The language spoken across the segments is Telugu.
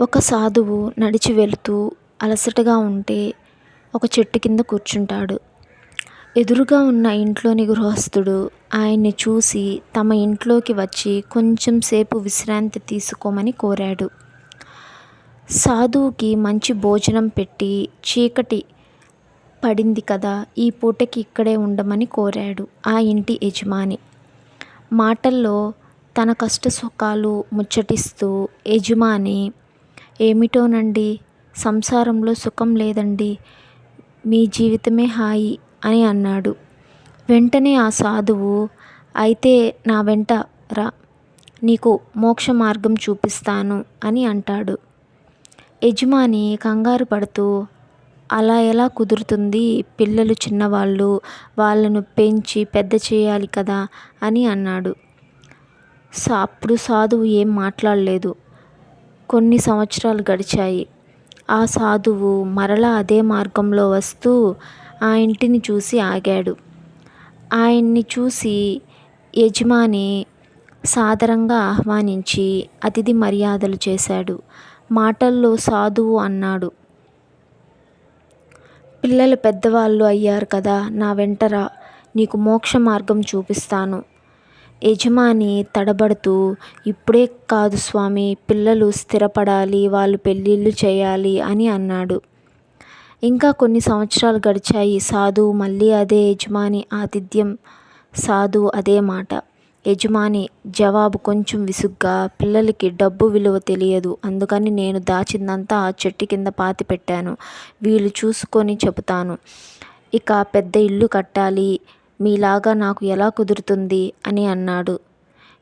ఒక సాధువు నడిచి వెళుతూ అలసటగా ఉంటే ఒక చెట్టు కింద కూర్చుంటాడు. ఎదురుగా ఉన్న ఇంట్లోని గృహస్థుడు ఆయన్ని చూసి తమ ఇంట్లోకి వచ్చి కొంచెం సేపు విశ్రాంతి తీసుకోమని కోరాడు. సాధువుకి మంచి భోజనం పెట్టి చీకటి పడింది కదా ఈ పూటకి ఇక్కడే ఉండమని కోరాడు ఆ ఇంటి యజమాని. మాటల్లో తన కష్ట సుఖాలు ముచ్చటిస్తూ యజమాని ఏమిటోనండి? సంసారంలో సుఖం లేదండి. మీ జీవితమే హాయి అని అన్నాడు. వెంటనే ఆ సాధువు అయితే నా వెంట రా. నీకు మోక్ష మార్గం చూపిస్తాను అని అంటాడు. యజమాని కంగారు పడుతూ అలా ఎలా కుదురుతుంది? పిల్లలు చిన్నవాళ్ళు వాళ్ళను పెంచి పెద్ద చేయాలి కదా అని అన్నాడు. సా అప్పుడు సాధువు ఏం మాట్లాడలేదు. కొన్ని సంవత్సరాలు గడిచాయి. ఆ సాధువు మరలా అదే మార్గంలో వస్తూ ఆ ఇంటిని చూసి ఆగాడు. ఆయన్ని చూసి యజమాని సాదరంగా ఆహ్వానించి అతిథి మర్యాదలు చేశాడు. మాటల్లో సాధువు అన్నాడు పిల్లలు పెద్దవాళ్ళు అయ్యారు కదా నా వెంటరా నీకు మోక్ష మార్గం చూపిస్తాను. యజమాని తడబడుతూ ఇప్పుడే కాదు స్వామి పిల్లలు స్థిరపడాలి వాళ్ళు పెళ్ళిళ్ళు చేయాలి అని అన్నాడు. ఇంకా కొన్ని సంవత్సరాలు గడిచాయి. సాధువు మళ్ళీ అదే యజమాని ఆతిథ్యం. సాధువు అదే మాట. యజమాని జవాబు కొంచెం విసుగ్గా పిల్లలకి డబ్బు విలువ తెలియదు. అందుకని నేను దాచిందంతా ఆ చెట్టు కింద పాతి పెట్టాను. వీళ్ళు చూసుకొని చెబుతాను. ఇక పెద్ద ఇల్లు కట్టాలి. మీలాగా నాకు ఎలా కుదురుతుంది? అని అన్నాడు.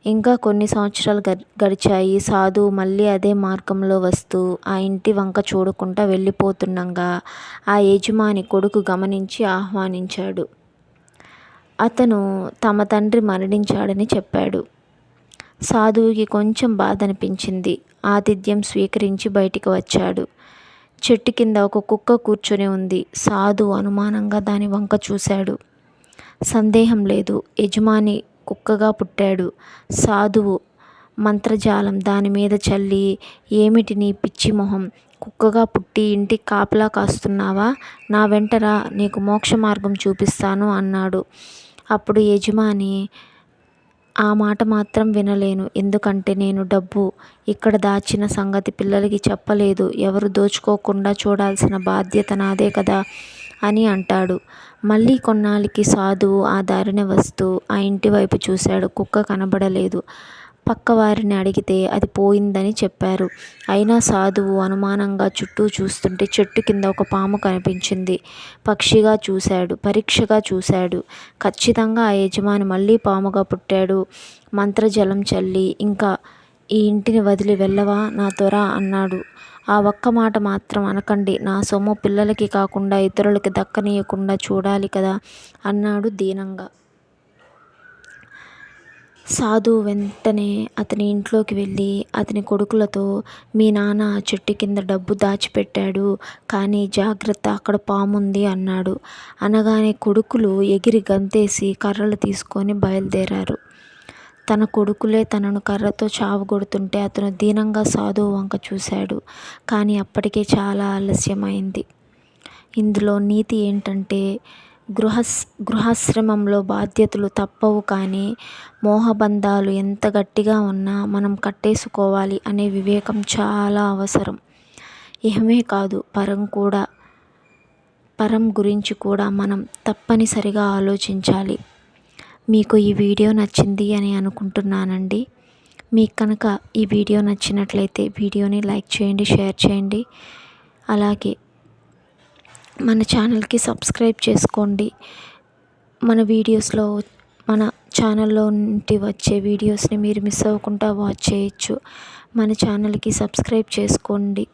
ఇంకా కొన్ని సంవత్సరాలు గడిచాయి. సాధువు మళ్ళీ అదే మార్గంలో వస్తూ ఆ ఇంటి వంక చూడకుండా వెళ్ళిపోతుండగా ఆ యజమాని కొడుకు గమనించి ఆహ్వానించాడు. అతను తమ తండ్రి మరణించాడని చెప్పాడు. సాధువుకి కొంచెం బాధ అనిపించింది ఆతిథ్యం స్వీకరించి బయటికి వచ్చాడు. చెట్టు కింద ఒక కుక్క కూర్చొని ఉంది. సాధు అనుమానంగా దాని వంక చూశాడు. సందేహం లేదు. యజమాని కుక్కగా పుట్టాడు. సాధువు మంత్రజాలం దాని మీద చల్లి ఏమిటి నీ పిచ్చి మొహం? కుక్కగా పుట్టి ఇంటికి కాపలా కాస్తున్నావా? నా వెంటరా నీకు మోక్ష మార్గం చూపిస్తాను అన్నాడు. అప్పుడు యజమాని ఆ మాట మాత్రం వినలేను. ఎందుకంటే నేను డబ్బు ఇక్కడ దాచిన సంగతి పిల్లలకి చెప్పలేదు. ఎవరు దోచుకోకుండా చూడాల్సిన బాధ్యత నాదే కదా. అని అంటాడు. మళ్ళీ కొన్నాళ్ళకి సాధువు ఆ దారిన వస్తూ ఆ ఇంటి వైపు చూశాడు. కుక్క కనబడలేదు. పక్కవారిని అడిగితే అది పోయిందని చెప్పారు. అయినా సాధువు అనుమానంగా చుట్టూ చూస్తుంటే చెట్టు కింద ఒక పాము కనిపించింది. పక్షిగా చూశాడు. పరీక్షగా చూశాడు. ఖచ్చితంగా ఆ యజమాని మళ్ళీ పాముగా పుట్టాడు. మంత్రజలం చల్లి ఇంకా ఈ ఇంటిని వదిలి వెళ్ళవా నా త్వర అన్నాడు. ఆ ఒక్క మాట మాత్రం అనకండి. నా సొమ్ము పిల్లలకి కాకుండా ఇతరులకి దక్కనీయకుండా చూడాలి కదా అన్నాడు దీనంగా. సాధువు వెంటనే అతని ఇంట్లోకి వెళ్ళి అతని కొడుకులతో మీ నాన్న ఆ చెట్టు కింద డబ్బు దాచిపెట్టాడు కానీ జాగ్రత్త అక్కడ పాముంది అన్నాడు. అనగానే కొడుకులు ఎగిరి గంతేసి కర్రలు తీసుకొని బయలుదేరారు. తన కొడుకులే తనను కర్రతో చావగొడుతుంటే అతను దీనంగా సాధువు వంక చూశాడు. కానీ అప్పటికే చాలా ఆలస్యమైంది. ఇందులో నీతి ఏంటంటే గృహస్ గృహాశ్రమంలో బాధ్యతలు తప్పవు కానీ మోహబంధాలు ఎంత గట్టిగా ఉన్నా మనం కట్టేసుకోవాలి అనే వివేకం చాలా అవసరం. ఇహమే కాదు పరం కూడా పరం గురించి కూడా మనం తప్పనిసరిగా ఆలోచించాలి. మీకు ఈ వీడియో నచ్చింది అని అనుకుంటున్నానండి. మీకు కనుక ఈ వీడియో నచ్చినట్లయితే వీడియోని లైక్ చేయండి షేర్ చేయండి. అలాగే మన ఛానల్కి సబ్స్క్రైబ్ చేసుకోండి. మన వీడియోస్లో మన ఛానల్లో నుండి వచ్చే వీడియోస్ని మీరు మిస్ అవ్వకుండా వాచ్ చేయొచ్చు. మన ఛానల్కి సబ్స్క్రైబ్ చేసుకోండి.